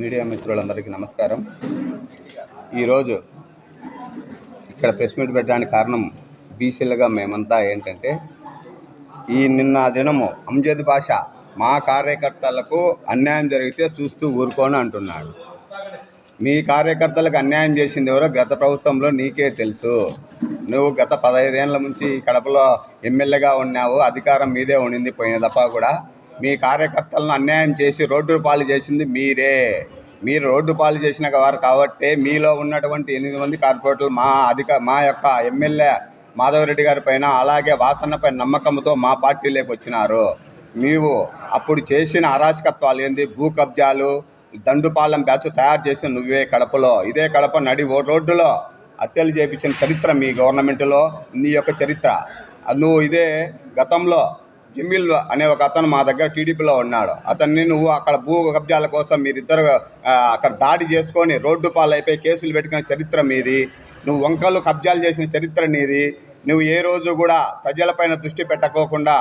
Media మిత్రులందరికీ నమస్కారం. ఈరోజు ఇక్కడ ప్రెస్ మీట్ పెట్టడానికి కారణం బీసీలుగా మేమంతా ఏంటంటే ఈ నిన్న దినము అంజద్ భాష మా కార్యకర్తలకు అన్యాయం జరిగితే చూస్తూ ఊరుకోని అంటున్నాడు. మీ కార్యకర్తలకు అన్యాయం చేసింది ఎవరో గత ప్రభుత్వంలో నీకే తెలుసు. నువ్వు గత పదహైదేళ్ళ నుంచి కడపలో ఎమ్మెల్యేగా ఉన్నావు అధికారం మీదే ఉండింది పోయిన తప్ప కూడా. మీ కార్యకర్తలను అన్యాయం చేసి రోడ్డు పాలు చేసింది మీరే. మీరు రోడ్డు పాలు చేసిన వారు కాబట్టి మీలో ఉన్నటువంటి ఎనిమిది మంది కార్పొరేటర్లు మా అధిక మా యొక్క ఎమ్మెల్యే మాధవరెడ్డి గారి పైన అలాగే వాసన్నపై నమ్మకంతో మా పార్టీలోకి వచ్చినారు. నీవు అప్పుడు చేసిన అరాచకత్వాలు ఏంది? భూ కబ్జాలు దండుపాలెం బ్యాచ్ తయారు చేసిన నువ్వే కడపలో. ఇదే కడప నడి రోడ్డులో హత్యలు చేపించిన చరిత్ర మీ గవర్నమెంట్లో నీ యొక్క చరిత్ర. నువ్వు ఇదే గతంలో జమీల్ అనే ఒక అతను మా దగ్గర టీడీపీలో ఉన్నాడు. అతన్ని నువ్వు అక్కడ భూ కబ్జాల కోసం మీరిద్దరు అక్కడ దాడి చేసుకొని రోడ్డు పాలైపోయి కేసులు పెట్టుకున్న చరిత్ర మీది. నువ్వు వంకలు కబ్జాలు చేసిన చరిత్ర నీది. నువ్వు ఏ రోజు కూడా ప్రజలపైన దృష్టి పెట్టకోకుండా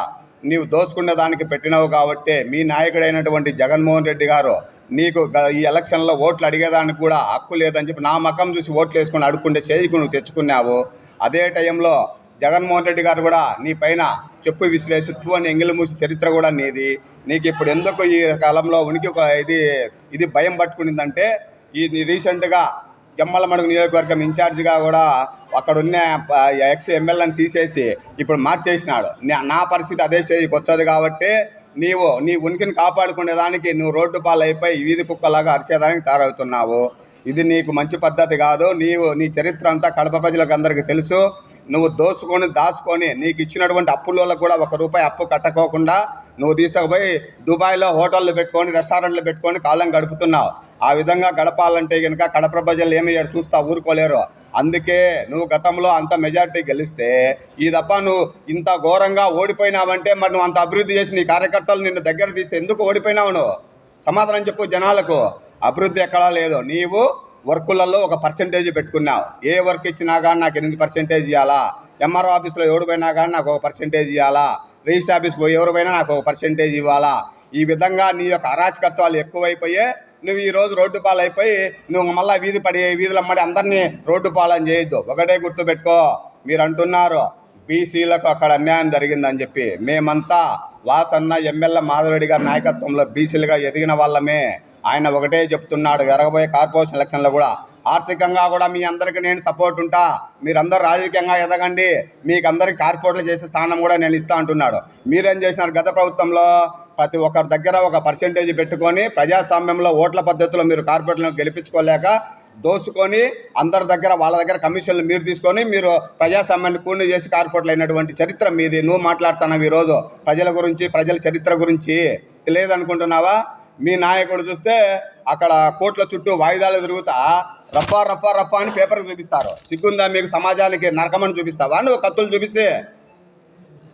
నీవు దోచుకున్న దానికి పెట్టినావు కాబట్టి మీ నాయకుడైనటువంటి జగన్మోహన్ రెడ్డి గారు నీకు గ- ఈ ఎలక్షన్లో ఓట్లు అడిగేదానికి కూడా హక్కు లేదని చెప్పి నా మకం చూసి ఓట్లు వేసుకుని అడుక్కుంటే చేయికు నువ్వు తెచ్చుకున్నావు. అదే టైంలో జగన్మోహన్ రెడ్డి గారు కూడా నీ పైన చెప్పు విశ్లేషిత్వం అని ఎంగిలి మూసి చరిత్ర కూడా నీది. నీకు ఇప్పుడు ఎందుకు ఈ కాలంలో ఉనికి ఒక ఇది ఇది భయం పట్టుకునిందంటే ఈ నీ రీసెంట్గా జమ్మలమడుగు నియోజకవర్గం ఇన్ఛార్జిగా కూడా అక్కడ ఉన్న ఎక్స్ ఎమ్మెల్యేని తీసేసి ఇప్పుడు మార్చేసినాడు. నా- పరిస్థితి అదే స్టేజ్కి వచ్చదు కాబట్టి నీవు నీ ఉనికిని కాపాడుకునే దానికి నువ్వు రోడ్డు పాలైపోయి వీధి కుక్కలాగా అరిచేదానికి తయారవుతున్నావు. ఇది నీకు మంచి పద్ధతి కాదు. నీవు నీ చరిత్ర అంతా కడప ప్రజలకు అందరికీ తెలుసు. నువ్వు దోసుకొని దాచుకొని నీకు ఇచ్చినటువంటి అప్పులలో కూడా ఒక రూపాయి అప్పు కట్టకోకుండా నువ్వు తీసుకుపోయి దుబాయ్లో హోటళ్ళు పెట్టుకొని రెస్టారెంట్లు పెట్టుకొని కాలం గడుపుతున్నావు. ఆ విధంగా గడపాలంటే కనుక కడప ప్రజలు ఏమి చూస్తా ఊరుకోలేరు. అందుకే నువ్వు గతంలో అంత మెజార్టీ గెలిస్తే ఈ తప్ప నువ్వు ఇంత ఘోరంగా ఓడిపోయినావంటే మరి నువ్వు అంత అభివృద్ధి చేసి నీ కార్యకర్తలు నిన్ను దగ్గర తీస్తే ఎందుకు ఓడిపోయినావు నువ్వు? సమాధానం చెప్పు జనాలకు. అభివృద్ధి ఎక్కడా లేదు. నీవు వర్కులలో ఒక పర్సంటేజ్ పెట్టుకున్నావు. ఏ వర్క్ ఇచ్చినా కానీ నాకు ఎనిమిది పర్సెంటేజ్ ఇవ్వాలా ఎంఆర్ఓ ఆఫీస్లో ఎవరు పోయినా కానీ నాకు ఒక పర్సెంటేజ్ ఇవ్వాలా రిజిస్టర్ ఆఫీస్కి పోయి ఎవరు పోయినా నాకు ఒక పర్సెంటేజ్ ఇవ్వాలా? ఈ విధంగా నీ యొక్క అరాచకత్వాలు ఎక్కువైపోయే నువ్వు ఈ రోజు రోడ్డు పాలైపోయి నువ్వు మళ్ళీ వీధి పడి వీధులు అమ్మడి అందరినీ రోడ్డు పాలని చేయొద్దు. ఒకటే గుర్తుపెట్టుకో మీరు అంటున్నారు బీసీలకు అక్కడ అన్యాయం జరిగిందని చెప్పి. మేమంతా వాసన్న ఎమ్మెల్యే మాధవరెడ్డి గారి నాయకత్వంలో బీసీలుగా ఎదిగిన వాళ్ళమే. ఆయన ఒకటే చెప్తున్నాడు జరగబోయే కార్పొరేషన్ ఎలక్షన్లో కూడా. ఆర్థికంగా కూడా మీ అందరికీ నేను సపోర్ట్ ఉంటా. మీరందరూ రాజకీయంగా ఎదగండి. మీకు అందరికి కార్పొరేట్లు చేసే స్థానం కూడా నేను ఇస్తా అంటున్నాడు. మీరేం చేసినారు గత ప్రభుత్వంలో? ప్రతి ఒక్కరి దగ్గర ఒక పర్సెంటేజ్ పెట్టుకొని ప్రజాస్వామ్యంలో ఓట్ల పద్ధతిలో మీరు కార్పొరేట్లను గెలిపించుకోలేక దోసుకొని అందరి దగ్గర వాళ్ళ దగ్గర కమిషన్లు మీరు తీసుకొని మీరు ప్రజాస్వామ్యాన్ని పూర్ణ చేసి కార్పొరేట్లు అయినటువంటి చరిత్ర మీది. నువ్వు మాట్లాడుతున్నావు ఈరోజు. ప్రజల గురించి ప్రజల చరిత్ర గురించి. తెలియదనుకుంటున్నావా మీ నాయకుడు చూస్తే అక్కడ కోట్ల చుట్టూ వాయిదాలు తిరుగుతా రఫా రఫా రఫా అని పేపర్కి చూపిస్తారు. సిగ్గుందా మీకు సమాజానికి నరకమని చూపిస్తావా? నువ్వు కత్తులు చూపిస్తే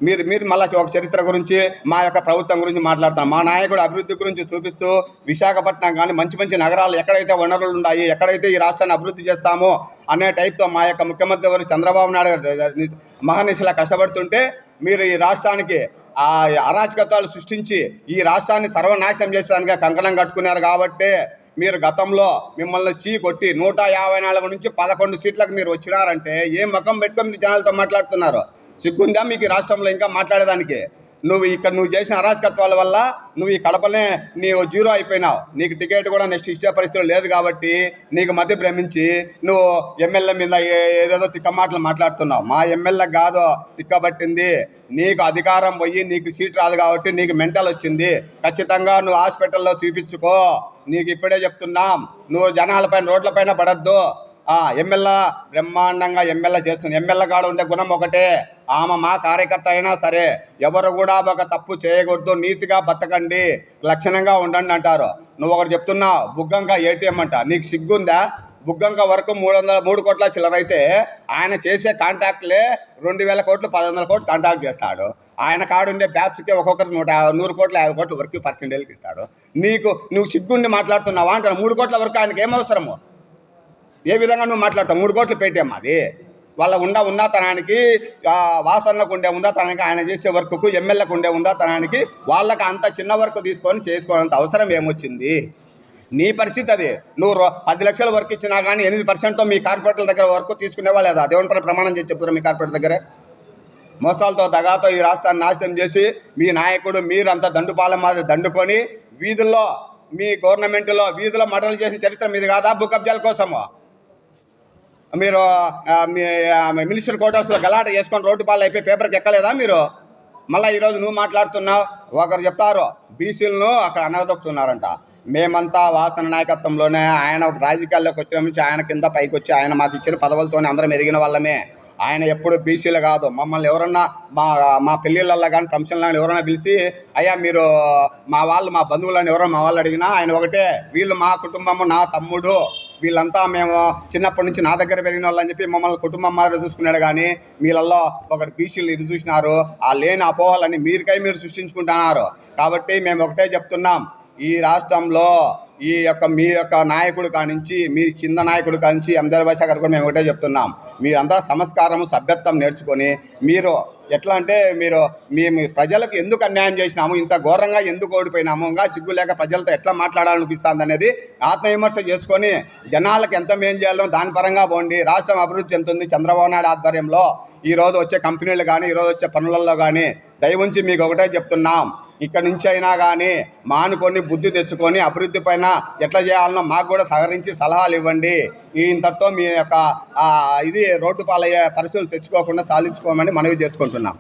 మీరు మీరు మళ్ళీ ఒక చరిత్ర గురించి మా యొక్క ప్రభుత్వం గురించి మాట్లాడతాం. మా నాయకుడు అభివృద్ధి గురించి చూపిస్తూ విశాఖపట్నం కానీ మంచి మంచి నగరాలు ఎక్కడైతే వనరులు ఉన్నాయి ఎక్కడైతే ఈ రాష్ట్రాన్ని అభివృద్ధి చేస్తామో అనే టైప్తో మా యొక్క ముఖ్యమంత్రి గారు చంద్రబాబు నాయుడు గారు మహనిషిలా కష్టపడుతుంటే మీరు ఈ రాష్ట్రానికి ఆ అరాచకత్వాలు సృష్టించి ఈ రాష్ట్రాన్ని సర్వనాశనం చేసేదానికి కంకణం కట్టుకున్నారు కాబట్టి మీరు గతంలో మిమ్మల్ని చీ కొట్టి నూట యాభై నాలుగు నుంచి పదకొండు సీట్లకు మీరు వచ్చినారంటే ఏ మకం పెట్టుకొని మీరు జనాలతో మాట్లాడుతున్నారు? సిగ్గుందా మీకు రాష్ట్రంలో ఇంకా మాట్లాడేదానికి? నువ్వు ఇక్కడ నువ్వు చేసిన అరాచకత్వాల వల్ల నువ్వు ఈ కడపలే నీవు జీరో అయిపోయినావు. నీకు టికెట్ కూడా నెక్స్ట్ ఇచ్చే పరిస్థితులు లేదు కాబట్టి నీకు మధ్య భ్రమించి నువ్వు ఎమ్మెల్యే మీద ఏదేదో తిక్క మాటలు మాట్లాడుతున్నావు. మా ఎమ్మెల్యే కాదు తిక్కబట్టింది. నీకు అధికారం పోయి నీకు సీట్ రాదు కాబట్టి నీకు మెంటల్ వచ్చింది. ఖచ్చితంగా నువ్వు హాస్పిటల్లో చూపించుకో. నీకు ఇప్పుడే చెప్తున్నాం. నువ్వు జనాలపైన రోడ్లపైన పడద్దు. ఎమ్మెల్యే బ్రహ్మాండంగా ఎమ్మెల్యే చేస్తుంది. ఎమ్మెల్యే కాడ ఉండే గుణం ఒకటే. ఆమె మా కార్యకర్త అయినా సరే ఎవరు కూడా ఒక తప్పు చేయకూడదు నీతిగా బతకండి లక్షణంగా ఉండండి అంటారు. నువ్వు ఒకటి చెప్తున్నావు బుగ్గంగా ఏటీఎం అంట. నీకు సిగ్గుందా? బుగ్గంక వరకు మూడు వందల మూడు కోట్ల చిల్లర అయితే ఆయన చేసే కాంటాక్ట్లే రెండు వేల కోట్లు పది వందల కోట్లు కాంటాక్ట్ చేస్తాడు. ఆయన కాడుండే బ్యాచ్కి ఒక్కొక్కరు నూట యాభై- నూరు కోట్ల యాభై కోట్ల వరకు పర్సెంటేజ్కి ఇస్తాడు. నీకు నువ్వు సిగ్గుండి మాట్లాడుతున్నావా అంటాడు. మూడు కోట్ల వరకు ఆయనకి ఏం అవసరము? ఏ విధంగా నువ్వు మాట్లాడతావు? మూడు కోట్లు పేటీఎం అది వాళ్ళ ఉన్న ఉన్నతనానికి వాసనలకు ఉండే ఉన్నతనానికి ఆయన చేసే వర్క్కు ఎమ్మెల్యేకు ఉండే ఉన్నతనానికి వాళ్ళకి అంత చిన్న వర్క్ తీసుకొని చేసుకోవాలంత అవసరం ఏమొచ్చింది? నీ పరిస్థితి అది. నువ్వు పది లక్షల వర్క్ ఇచ్చినా కానీ ఎనిమిది పర్సెంట్తో మీ కార్పొరేటర్ల దగ్గర వర్క్ తీసుకునేవా లేదా? దేవుని ప్రమాణం చేసి చెప్తారు మీ కార్పొరేటర్ దగ్గర? మోసాలతో దగాతో ఈ రాష్ట్రాన్ని నాశనం చేసి మీ నాయకుడు మీరంతా దండుపాలెం మాదిరి దండుకొని వీధుల్లో మీ గవర్నమెంట్లో వీధిలో మర్డర్లు చేసిన చరిత్ర మీది కాదా? భూ కబ్జాల కోసము? మీరు మీ మినిస్టర్ క్వార్టర్స్లో గలాట చేసుకొని రోడ్డు పాలు అయిపోయి పేపర్కి ఎక్కలేదా మీరు? మళ్ళీ ఈరోజు నువ్వు మాట్లాడుతున్నావు ఒకరు చెప్తారు బీసీలను అక్కడ అనగదొక్కుతున్నారంట. మేమంతా వాసన నాయకత్వంలోనే ఆయన రాజకీయాల్లోకి వచ్చిన నుంచి ఆయన కింద పైకి వచ్చి ఆయన మాకు ఇచ్చిన పదవులతోనే అందరం ఎదిగిన వాళ్ళమే. ఆయన ఎప్పుడు బీసీలు కాదు. మమ్మల్ని ఎవరన్నా మా మా పెళ్ళిళ్ళల్లో కానీ ఫంక్షన్లో కానీ ఎవరైనా పిలిచి అయ్యా మీరు మా వాళ్ళు మా బంధువులను ఎవరో మా వాళ్ళు అడిగినా ఆయన ఒకటే. వీళ్ళు మా కుటుంబము నా తమ్ముడు. వీళ్ళంతా మేము చిన్నప్పటి నుంచి నా దగ్గర పెరిగిన వాళ్ళని చెప్పి మమ్మల్ని కుటుంబం మాదిరి చూసుకున్నాడు కానీ వీళ్ళల్లో ఒకటి బీసీలు ఇది చూసినారు. ఆ లేని అపోహలన్నీ మీరుకై మీరు సృష్టించుకుంటున్నారు. కాబట్టి మేము ఒకటే చెప్తున్నాం. ఈ రాష్ట్రంలో ఈ యొక్క మీ యొక్క నాయకుడు కానించి మీ చిన్న నాయకుడు కానించి ఎందరి శాఖ కూడా మేము ఒకటే చెప్తున్నాం. మీరంతా సంస్కారము సభ్యత్వం నేర్చుకొని మీరు ఎట్లా అంటే మీరు మీ మీ ప్రజలకు ఎందుకు అన్యాయం చేసినాము ఇంత ఘోరంగా ఎందుకు ఓడిపోయినాము ఇంకా సిగ్గు లేక ప్రజలతో ఎట్లా మాట్లాడాలనిపిస్తుంది అనేది ఆత్మవిమర్శ చేసుకొని జనాలకు ఎంత మేం చేయాలో దాని పరంగా పోండి. రాష్ట్రం అభివృద్ధి చెందుతుంది చంద్రబాబు నాయుడు ఆధ్వర్యంలో. ఈరోజు వచ్చే కంపెనీలు కానీ ఈరోజు వచ్చే పనులలో కానీ దయవుంచి మీకు ఒకటే చెప్తున్నాం. ఇక్కడ నుంచి అయినా కానీ మానుకొని బుద్ధి తెచ్చుకొని అభివృద్ధి పైన ఎట్లా చేయాలనో మాకు కూడా సహకరించి సలహాలు ఇవ్వండి. ఇంతతో మీ యొక్క ఇది రోడ్డు పాలయ్యే పరిస్థితులు తెచ్చుకోకుండా సాధించుకోమని మనవి చేసుకుంటున్నాం.